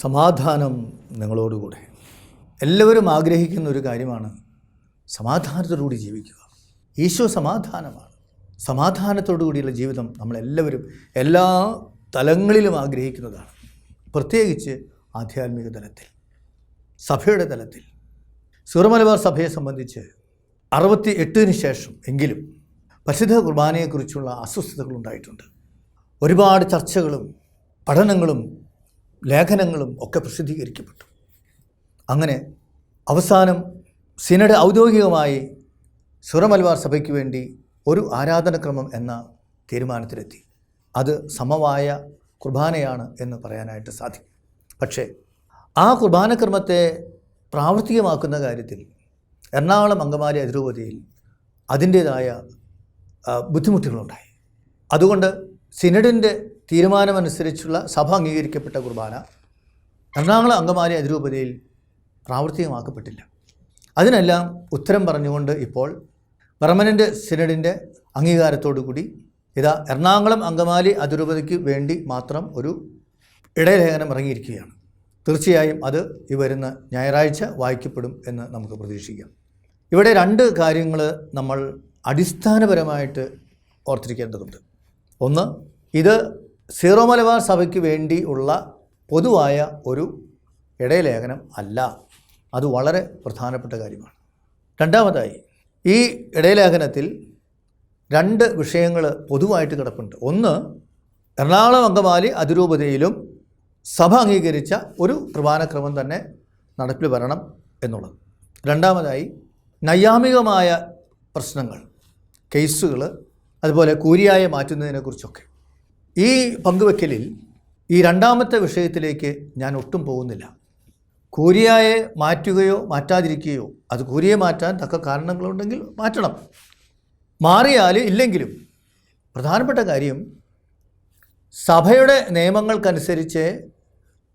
സമാധാനം നിങ്ങളോടുകൂടെ. എല്ലാവരും ആഗ്രഹിക്കുന്ന ഒരു കാര്യമാണ് സമാധാനത്തോടുകൂടി ജീവിക്കുക. ഈശോ സമാധാനമാണ്. സമാധാനത്തോടു കൂടിയുള്ള ജീവിതം നമ്മളെല്ലാവരും എല്ലാ തലങ്ങളിലും ആഗ്രഹിക്കുന്നതാണ്. പ്രത്യേകിച്ച് ആധ്യാത്മിക തലത്തിൽ സഭയുടെ തലത്തിൽ. സൂറമലബാർ സഭയെ സംബന്ധിച്ച് അറുപത്തി എട്ടിന് ശേഷം എങ്കിലും പരിശുദ്ധ കുർബാനയെക്കുറിച്ചുള്ള അസ്വസ്ഥതകളുണ്ടായിട്ടുണ്ട്. ഒരുപാട് ചർച്ചകളും പഠനങ്ങളും ലേഖനങ്ങളും ഒക്കെ പ്രസിദ്ധീകരിക്കപ്പെട്ടു. അങ്ങനെ അവസാനം സിനഡ് ഔദ്യോഗികമായി സുറമൽവാർ സഭയ്ക്ക് വേണ്ടി ഒരു ആരാധനക്രമം എന്ന തീരുമാനത്തിലെത്തി. അത് സമവായ കുർബാനയാണ് എന്ന് പറയാനായിട്ട് സാധിക്കും. പക്ഷേ ആ കുർബാനക്രമത്തെ പ്രാവർത്തികമാക്കുന്ന കാര്യത്തിൽ എറണാകുളം അങ്കമാലി അതിരൂപതയിൽ അതിന്റേതായ ബുദ്ധിമുട്ടുകളുണ്ടായി. അതുകൊണ്ട് സിനഡിന്റെ തീരുമാനമനുസരിച്ചുള്ള സഭ അംഗീകരിക്കപ്പെട്ട കുർബാന എറണാകുളം അങ്കമാലി അതിരൂപതയിൽ പ്രാവർത്തികമാക്കപ്പെട്ടില്ല. അതിനെല്ലാം ഉത്തരം പറഞ്ഞുകൊണ്ട് ഇപ്പോൾ പെർമനന്റ് സിനഡിന്റെ അംഗീകാരത്തോടു കൂടി ഇതാ എറണാകുളം അങ്കമാലി അതിരൂപതയ്ക്ക് വേണ്ടി മാത്രം ഒരു ഇടയലേഖനം ഇറങ്ങിയിരിക്കുകയാണ്. തീർച്ചയായും അത് ഈ വരുന്ന ഞായറാഴ്ച വായിക്കപ്പെടും എന്ന് നമുക്ക് പ്രതീക്ഷിക്കാം. ഇവിടെ രണ്ട് കാര്യങ്ങൾ നമ്മൾ അടിസ്ഥാനപരമായിട്ട് ഓർത്തിരിക്കേണ്ടതുണ്ട്. ഒന്ന് ഇത് സീറോ മലബാർ സഭയ്ക്ക് വേണ്ടി ഉള്ള പൊതുവായ ഒരു ഇടയലേഖനം അല്ല. അത് വളരെ പ്രധാനപ്പെട്ട കാര്യമാണ്. രണ്ടാമതായി ഈ ഇടയലേഖനത്തിൽ രണ്ട് വിഷയങ്ങൾ പൊതുവായിട്ട് കിടപ്പുണ്ട്. ഒന്ന് എറണാകുളം അങ്കമാലി അതിരൂപതയിലും സഭ അംഗീകരിച്ച ഒരു കുർബാനക്രമം തന്നെ നടപ്പിൽ വരണം എന്നുള്ളത്. രണ്ടാമതായി നൈയാമികമായ പ്രശ്നങ്ങൾ കേസുകൾ അതുപോലെ കൂരിയായ മാറ്റുന്നതിനെക്കുറിച്ചൊക്കെ. ഈ പങ്കുവെക്കലിൽ ഈ രണ്ടാമത്തെ വിഷയത്തിലേക്ക് ഞാൻ ഒട്ടും പോകുന്നില്ല. കൂരിയായെ മാറ്റുകയോ മാറ്റാതിരിക്കുകയോ അത് കൂരിയെ മാറ്റാൻ തക്ക കാരണങ്ങളുണ്ടെങ്കിൽ മാറ്റണം. മാറിയാൽ ഇല്ലെങ്കിലും പ്രധാനപ്പെട്ട കാര്യം സഭയുടെ നിയമങ്ങൾക്കനുസരിച്ച്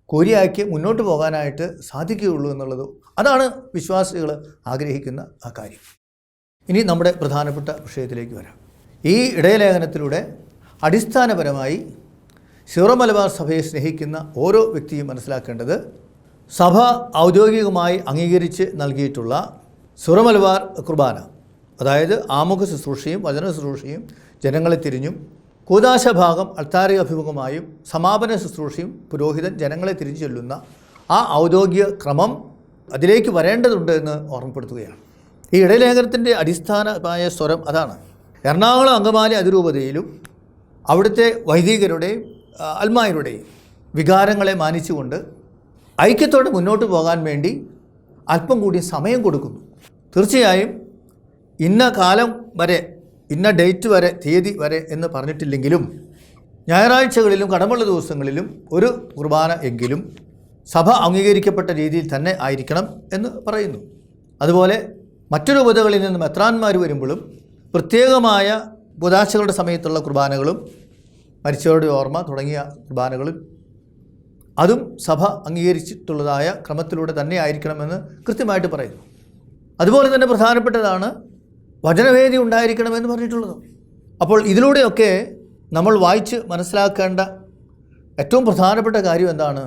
കൊരിയയ്ക്ക് മുന്നോട്ട് പോകാനായിട്ട് സാധിക്കുകയുള്ളൂ എന്നുള്ളത്. അതാണ് വിശ്വാസികൾ ആഗ്രഹിക്കുന്ന ആ കാര്യം. ഇനി നമ്മുടെ പ്രധാനപ്പെട്ട വിഷയത്തിലേക്ക് വരാം. ഈ ഇടയലേഖനത്തിലൂടെ അടിസ്ഥാനപരമായി സീറോ മലബാർ സഭയെ സ്നേഹിക്കുന്ന ഓരോ വ്യക്തിയും മനസ്സിലാക്കേണ്ടത് സഭ ഔദ്യോഗികമായി അംഗീകരിച്ച് നൽകിയിട്ടുള്ള സീറോ മലബാർ കുർബാന അതായത് ആമുഖ ശുശ്രൂഷയും വചന ശുശ്രൂഷയും ജനങ്ങളെ തിരിഞ്ഞും കൂതാശ ഭാഗം അൾത്താരി അഭിമുഖമായും സമാപന ശുശ്രൂഷയും പുരോഹിതൻ ജനങ്ങളെ തിരിച്ചു ചെല്ലുന്ന ആ ഔദ്യോഗിക ക്രമം അതിലേക്ക് വരേണ്ടതുണ്ട് എന്ന് ഓർമ്മപ്പെടുത്തുകയാണ്. ഈ ഇടലേഖനത്തിന്റെ അടിസ്ഥാനമായ സ്വരം അതാണ്. എറണാകുളം അങ്കമാലി അതിരൂപതയിലും അവിടുത്തെ വൈദികരുടെയും അൽമായരുടെ വികാരങ്ങളെ മാനിച്ചുകൊണ്ട് ഐക്യത്തോടെ മുന്നോട്ട് പോകാൻ വേണ്ടി അല്പം കൂടി സമയം കൊടുക്കുന്നു. തീർച്ചയായും ഇന്ന കാലം വരെ ഇന്ന ഡേറ്റ് വരെ തീയതി വരെ എന്ന് പറഞ്ഞിട്ടില്ലെങ്കിലും ഞായറാഴ്ചകളിലും കടമുള്ള ദിവസങ്ങളിലും ഒരു കുർബാന എങ്കിലും സഭ അംഗീകരിക്കപ്പെട്ട രീതിയിൽ തന്നെ ആയിരിക്കണം എന്ന് പറയുന്നു. അതുപോലെ മറ്റു ഉപതകളിൽ നിന്നും എത്രാന്മാർ വരുമ്പോഴും പ്രത്യേകമായ ബുധാശകളുടെ സമയത്തുള്ള കുർബാനകളും മരിച്ചവരുടെ ഓർമ്മ തുടങ്ങിയ കുർബാനകളും അതും സഭ അംഗീകരിച്ചിട്ടുള്ളതായ ക്രമത്തിലൂടെ തന്നെ ആയിരിക്കണമെന്ന് കൃത്യമായിട്ട് പറയുന്നു. അതുപോലെ തന്നെ പ്രധാനപ്പെട്ടതാണ് വചനവേദി ഉണ്ടായിരിക്കണമെന്ന് പറഞ്ഞിട്ടുള്ളത്. അപ്പോൾ ഇതിലൂടെയൊക്കെ നമ്മൾ വായിച്ച് മനസ്സിലാക്കേണ്ട ഏറ്റവും പ്രധാനപ്പെട്ട കാര്യം എന്താണ്?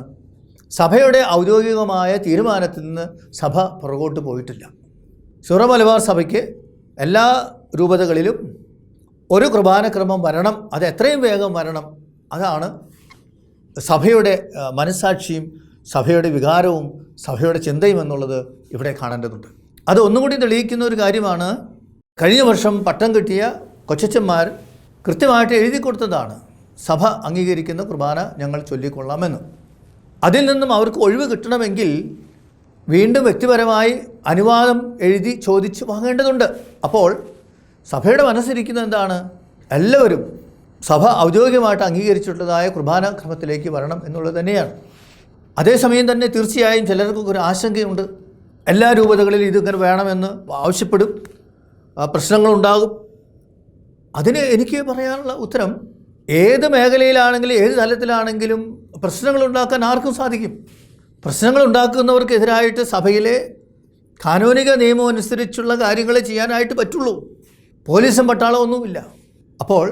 സഭയുടെ ഔദ്യോഗികമായ തീരുമാനത്തിൽ നിന്ന് സഭ പുറകോട്ട് പോയിട്ടില്ല. സുറ മലബാർ സഭയ്ക്ക് എല്ലാ രൂപതകളിലും ഒരു കുർബാനക്രമം വരണം അത് എത്രയും വേഗം വരണം. അതാണ് സഭയുടെ മനസ്സാക്ഷിയും സഭയുടെ വികാരവും സഭയുടെ ചിന്തയും എന്നുള്ളത് ഇവിടെ കാണേണ്ടതുണ്ട്. അത് ഒന്നുകൂടി തെളിയിക്കുന്ന ഒരു കാര്യമാണ് കഴിഞ്ഞ വർഷം പട്ടം കിട്ടിയ കൊച്ചച്ചന്മാർ കൃത്യമായിട്ട് എഴുതി കൊടുത്തതാണ് സഭ അംഗീകരിക്കുന്ന കുർബാന ഞങ്ങൾ ചൊല്ലിക്കൊള്ളാമെന്ന്. അതിൽ നിന്നും അവർക്ക് ഒഴിവ് കിട്ടണമെങ്കിൽ വീണ്ടും വ്യക്തിപരമായി അനുവാദം എഴുതി ചോദിച്ച് വാങ്ങേണ്ടതുണ്ട്. അപ്പോൾ സഭയുടെ മനസ്സിരിക്കുന്നത് എന്താണ്? എല്ലാവരും സഭ ഔദ്യോഗികമായിട്ട് അംഗീകരിച്ചിട്ടുള്ളതായ കുർബാന ക്രമത്തിലേക്ക് വരണം എന്നുള്ളത് തന്നെയാണ്. അതേസമയം തന്നെ തീർച്ചയായും ചിലർക്കൊക്കെ ഒരു ആശങ്കയുണ്ട്. എല്ലാ രൂപതകളിലും ഇതിങ്ങനെ വേണമെന്ന് ആവശ്യപ്പെടും. പ്രശ്നങ്ങളുണ്ടാകും. അതിന് എനിക്ക് പറയാനുള്ള ഉത്തരം ഏത് മേഖലയിലാണെങ്കിലും ഏത് തലത്തിലാണെങ്കിലും പ്രശ്നങ്ങൾ ഉണ്ടാക്കാൻ ആർക്കും സാധിക്കും. പ്രശ്നങ്ങൾ ഉണ്ടാക്കുന്നവർക്കെതിരായിട്ട് സഭയിലെ കാനൂനിക നിയമം അനുസരിച്ചുള്ള കാര്യങ്ങളെ ചെയ്യാനായിട്ട് പറ്റുള്ളൂ. പോലീസും പട്ടാളമൊന്നുമില്ല. അപ്പോൾ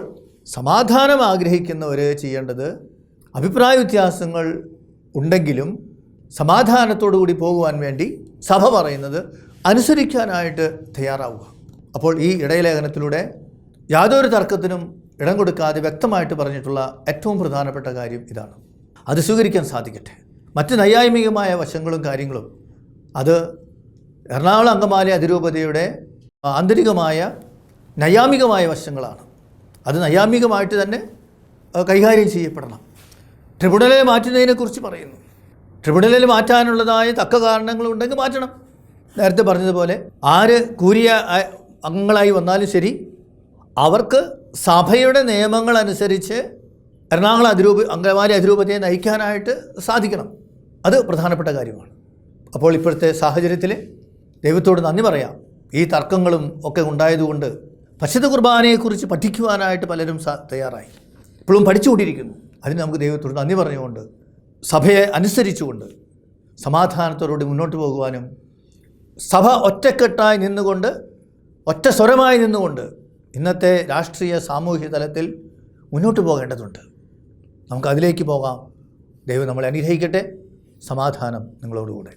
സമാധാനം ആഗ്രഹിക്കുന്നവർ ചെയ്യേണ്ടത് അഭിപ്രായ വ്യത്യാസങ്ങൾ ഉണ്ടെങ്കിലും സമാധാനത്തോടു കൂടി പോകുവാൻ വേണ്ടി സഭ പറയുന്നത് അനുസരിക്കാനായിട്ട് തയ്യാറാവുക. അപ്പോൾ ഈ ഇടയലേഖനത്തിലൂടെ യാതൊരു തർക്കത്തിനും ഇടം കൊടുക്കാതെ വ്യക്തമായിട്ട് പറഞ്ഞിട്ടുള്ള ഏറ്റവും പ്രധാനപ്പെട്ട കാര്യം ഇതാണ്. അത് സ്വീകരിക്കാൻ സാധിക്കട്ടെ. മറ്റ് നൈയായിമികമായ വശങ്ങളും കാര്യങ്ങളും അത് എറണാകുളം അങ്കമാലി അതിരൂപതയുടെ ആന്തരികമായ നൈയാമികമായ വശങ്ങളാണ്. അത് നൈയാമികമായിട്ട് തന്നെ കൈകാര്യം ചെയ്യപ്പെടണം. ട്രിബ്യൂണലിൽ മാറ്റുന്നതിനെക്കുറിച്ച് പറയുന്നു. ട്രിബ്യൂണലിൽ മാറ്റാനുള്ളതായ തക്ക കാരണങ്ങളുണ്ടെങ്കിൽ മാറ്റണം. നേരത്തെ പറഞ്ഞതുപോലെ ആര് കൂരിയ അംഗങ്ങളായി വന്നാലും ശരി അവർക്ക് സഭയുടെ നിയമങ്ങളനുസരിച്ച് എറണാകുളം അതിരൂപ അങ്കമാലി അതിരൂപതയെ നയിക്കാനായിട്ട് സാധിക്കണം. അത് പ്രധാനപ്പെട്ട കാര്യമാണ്. അപ്പോൾ ഇപ്പോഴത്തെ സാഹചര്യത്തിൽ ദൈവത്തോട് നന്ദി പറയാം. ഈ തർക്കങ്ങളും ഒക്കെ ഉണ്ടായതുകൊണ്ട് പരിശുദ്ധ കുർബാനയെക്കുറിച്ച് പഠിക്കുവാനായിട്ട് പലരും തയ്യാറായി. ഇപ്പോഴും പഠിച്ചുകൊണ്ടിരിക്കുന്നു. അതിന് നമുക്ക് ദൈവത്തോട് നന്ദി പറഞ്ഞുകൊണ്ട് സഭയെ അനുസരിച്ചുകൊണ്ട് സമാധാനത്തോടുകൂടി മുന്നോട്ട് പോകുവാനും സഭ ഒറ്റക്കെട്ടായി നിന്നുകൊണ്ട് ഒറ്റ സ്വരമായി നിന്നുകൊണ്ട് ഇന്നത്തെ രാഷ്ട്രീയ സാമൂഹ്യ തലത്തിൽ മുന്നോട്ട് പോകേണ്ടതുണ്ട്. നമുക്കതിലേക്ക് പോകാം. ദൈവം നമ്മളെ അനുഗ്രഹിക്കട്ടെ. സമാധാനം നിങ്ങളോടുകൂടെ.